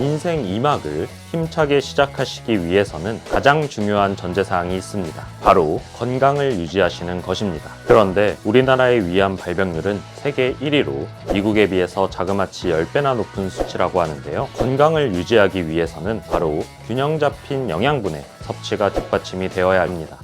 인생 2막을 힘차게 시작하시기 위해서는 가장 중요한 전제사항이 있습니다. 바로 건강을 유지하시는 것입니다. 그런데 우리나라의 위암 발병률은 세계 1위로 미국에 비해서 자그마치 10배나 높은 수치라고 하는데요. 건강을 유지하기 위해서는 바로 균형 잡힌 영양분의 섭취가 뒷받침이 되어야 합니다.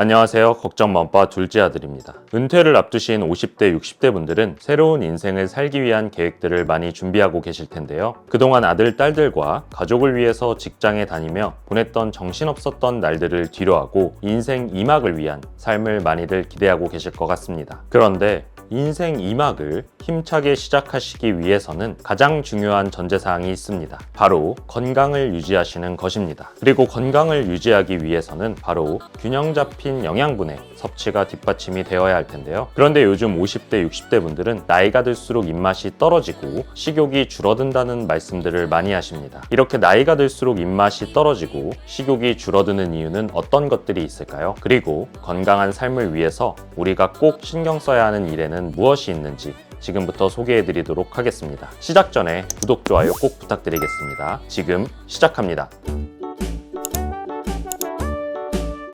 안녕하세요. 걱정 맘빠 둘째 아들입니다. 은퇴를 앞두신 50대, 60대 분들은 새로운 인생을 살기 위한 계획들을 많이 준비하고 계실 텐데요. 그동안 아들, 딸들과 가족을 위해서 직장에 다니며 보냈던 정신없었던 날들을 뒤로하고 인생 2막을 위한 삶을 많이들 기대하고 계실 것 같습니다. 그런데 인생 2막을 힘차게 시작하시기 위해서는 가장 중요한 전제사항이 있습니다. 바로 건강을 유지하시는 것입니다. 그리고 건강을 유지하기 위해서는 바로 균형 잡힌 영양분의 섭취가 뒷받침이 되어야 할 텐데요. 그런데 요즘 50대, 60대 분들은 나이가 들수록 입맛이 떨어지고 식욕이 줄어든다는 말씀들을 많이 하십니다. 이렇게 나이가 들수록 입맛이 떨어지고 식욕이 줄어드는 이유는 어떤 것들이 있을까요? 그리고 건강한 삶을 위해서 우리가 꼭 신경 써야 하는 일에는 무엇이 있는지 지금부터 소개해 드리도록 하겠습니다. 시작 전에 구독, 좋아요 꼭 부탁드리겠습니다. 지금 시작합니다.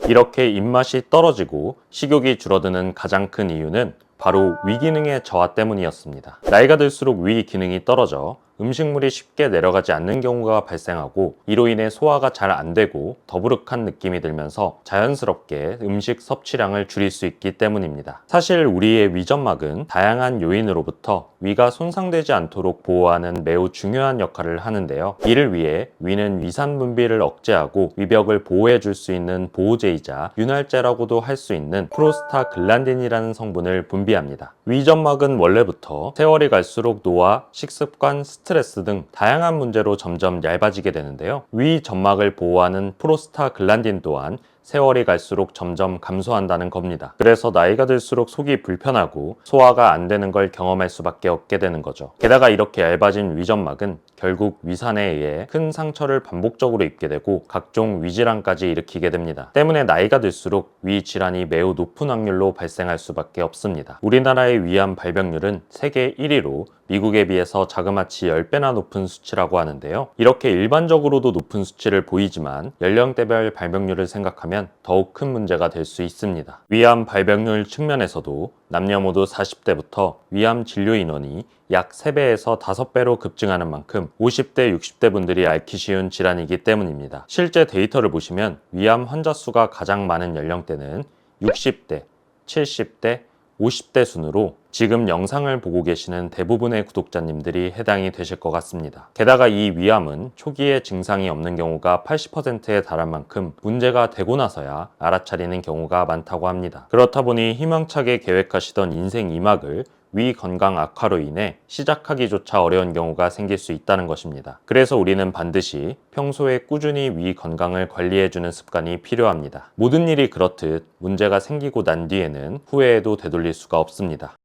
이렇게 입맛이 떨어지고 식욕이 줄어드는 가장 큰 이유는 바로 위기능의 저하 때문이었습니다. 나이가 들수록 위 기능이 떨어져 음식물이 쉽게 내려가지 않는 경우가 발생하고 이로 인해 소화가 잘 안 되고 더부룩한 느낌이 들면서 자연스럽게 음식 섭취량을 줄일 수 있기 때문입니다. 사실 우리의 위점막은 다양한 요인으로부터 위가 손상되지 않도록 보호하는 매우 중요한 역할을 하는데요. 이를 위해 위는 위산 분비를 억제하고 위벽을 보호해 줄 수 있는 보호제이자 윤활제라고도 할 수 있는 프로스타글란딘이라는 성분을 분비합니다. 위점막은 원래부터 세월이 갈수록 노화, 식습관, 스트레스 등 다양한 문제로 점점 얇아지게 되는데요. 위 점막을 보호하는 프로스타글란딘 또한 세월이 갈수록 점점 감소한다는 겁니다. 그래서 나이가 들수록 속이 불편하고 소화가 안 되는 걸 경험할 수밖에 없게 되는 거죠. 게다가 이렇게 얇아진 위점막은 결국 위산에 의해 큰 상처를 반복적으로 입게 되고 각종 위질환까지 일으키게 됩니다. 때문에 나이가 들수록 위 질환이 매우 높은 확률로 발생할 수밖에 없습니다. 우리나라의 위암 발병률은 세계 1위로 미국에 비해서 자그마치 10배나 높은 수치라고 하는데요. 이렇게 일반적으로도 높은 수치를 보이지만 연령대별 발병률을 생각하면 더욱 큰 문제가 될 수 있습니다. 위암 발병률 측면에서도 남녀 모두 40대부터 위암 진료 인원이 약 3배에서 5배로 급증하는 만큼 50대, 60대 분들이 앓기 쉬운 질환이기 때문입니다. 실제 데이터를 보시면 위암 환자 수가 가장 많은 연령대는 60대, 70대, 50대 순으로 지금 영상을 보고 계시는 대부분의 구독자님들이 해당이 되실 것 같습니다. 게다가 이 위암은 초기에 증상이 없는 경우가 80%에 달할 만큼 문제가 되고 나서야 알아차리는 경우가 많다고 합니다. 그렇다 보니 희망차게 계획하시던 인생 2막을 위 건강 악화로 인해 시작하기조차 어려운 경우가 생길 수 있다는 것입니다. 그래서 우리는 반드시 평소에 꾸준히 위 건강을 관리해주는 습관이 필요합니다. 모든 일이 그렇듯 문제가 생기고 난 뒤에는 후회에도 되돌릴 수가 없습니다.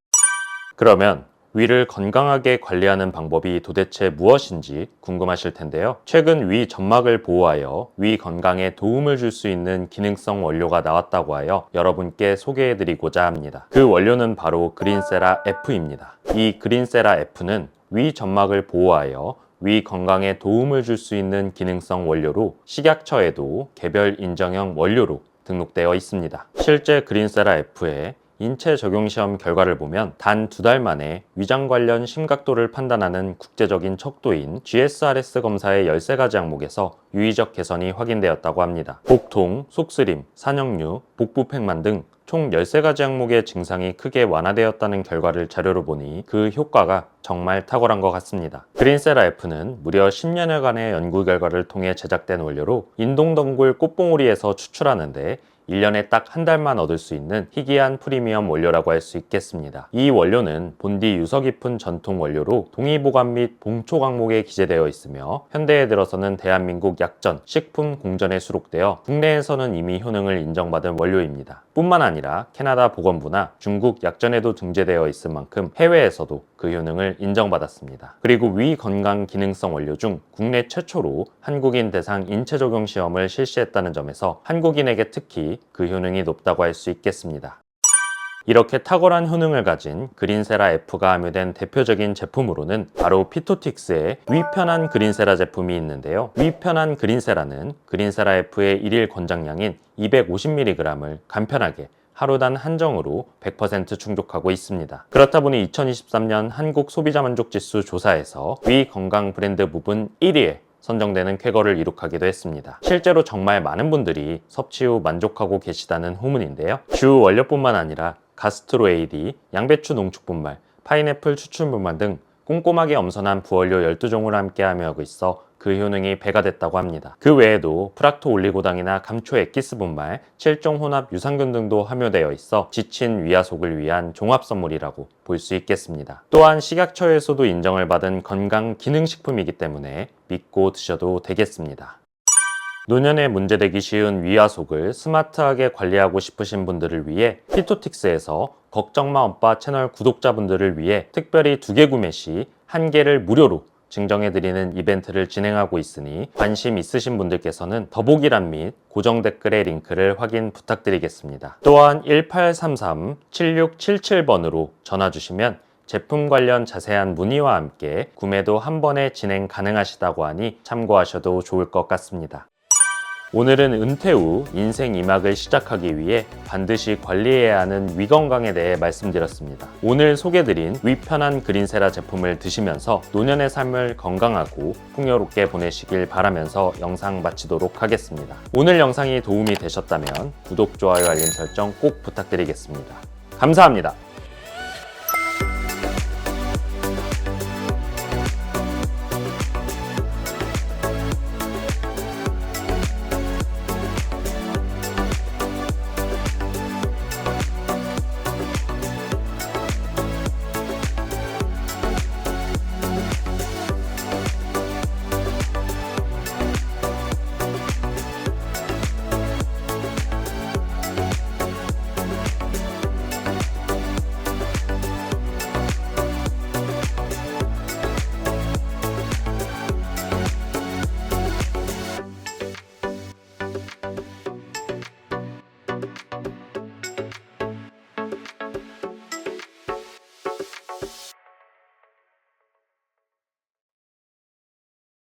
그러면 위를 건강하게 관리하는 방법이 도대체 무엇인지 궁금하실 텐데요. 최근 위 점막을 보호하여 위 건강에 도움을 줄 수 있는 기능성 원료가 나왔다고 하여 여러분께 소개해 드리고자 합니다. 그 원료는 바로 그린세라 F입니다. 이 그린세라 F는 위 점막을 보호하여 위 건강에 도움을 줄 수 있는 기능성 원료로 식약처에도 개별 인정형 원료로 등록되어 있습니다. 실제 그린세라 F에 인체 적용 시험 결과를 보면 단 두 달 만에 위장 관련 심각도를 판단하는 국제적인 척도인 GSRS 검사의 13가지 항목에서 유의적 개선이 확인되었다고 합니다. 복통, 속쓰림, 산역류, 복부 팽만 등 총 13가지 항목의 증상이 크게 완화되었다는 결과를 자료로 보니 그 효과가 정말 탁월한 것 같습니다. 그린세라 F는 무려 10년여간의 연구 결과를 통해 제작된 원료로 인동덩굴 꽃봉오리에서 추출하는데 1년에 딱 한 달만 얻을 수 있는 희귀한 프리미엄 원료라고 할 수 있겠습니다. 이 원료는 본디 유서 깊은 전통 원료로 동의보관 및 봉초 항목에 기재되어 있으며 현대에 들어서는 대한민국 약전, 식품 공전에 수록되어 국내에서는 이미 효능을 인정받은 원료입니다. 뿐만 아니라 캐나다 보건부나 중국 약전에도 등재되어 있을 만큼 해외에서도 그 효능을 인정받았습니다. 그리고 위 건강 기능성 원료 중 국내 최초로 한국인 대상 인체 적용 시험을 실시했다는 점에서 한국인에게 특히 그 효능이 높다고 할 수 있겠습니다. 이렇게 탁월한 효능을 가진 그린세라 F가 함유된 대표적인 제품으로는 바로 피토틱스의 위편한 그린세라 제품이 있는데요. 위편한 그린세라는 그린세라 F의 일일 권장량인 250mg을 간편하게 하루단 한정으로 100% 충족하고 있습니다. 그렇다 보니 2023년 한국 소비자 만족 지수 조사에서 위 건강 브랜드 부분 1위에 선정되는 쾌거를 이룩하기도 했습니다. 실제로 정말 많은 분들이 섭취 후 만족하고 계시다는 후문인데요. 주 원료뿐만 아니라 가스트로에이디, 양배추 농축분말, 파인애플 추출분말 등 꼼꼼하게 엄선한 부원료 12종을 함께 함유하고 있어 그 효능이 배가 됐다고 합니다. 그 외에도 프락토 올리고당이나 감초 엑기스 분말, 7종 혼합 유산균 등도 함유되어 있어 지친 위아속을 위한 종합 선물이라고 볼 수 있겠습니다. 또한 식약처에서도 인정을 받은 건강 기능식품이기 때문에 믿고 드셔도 되겠습니다. 노년에 문제되기 쉬운 위아속을 스마트하게 관리하고 싶으신 분들을 위해 피토틱스에서 걱정마 오빠 채널 구독자분들을 위해 특별히 두 개 구매 시 한 개를 무료로 증정해드리는 이벤트를 진행하고 있으니 관심 있으신 분들께서는 더보기란 및 고정 댓글의 링크를 확인 부탁드리겠습니다. 또한 1833-7677번으로 전화 주시면 제품 관련 자세한 문의와 함께 구매도 한 번에 진행 가능하시다고 하니 참고하셔도 좋을 것 같습니다. 오늘은 은퇴 후 인생 2막을 시작하기 위해 반드시 관리해야 하는 위 건강에 대해 말씀드렸습니다. 오늘 소개드린 위편한 그린세라 제품을 드시면서 노년의 삶을 건강하고 풍요롭게 보내시길 바라면서 영상 마치도록 하겠습니다. 오늘 영상이 도움이 되셨다면 구독, 좋아요, 알림 설정 꼭 부탁드리겠습니다. 감사합니다.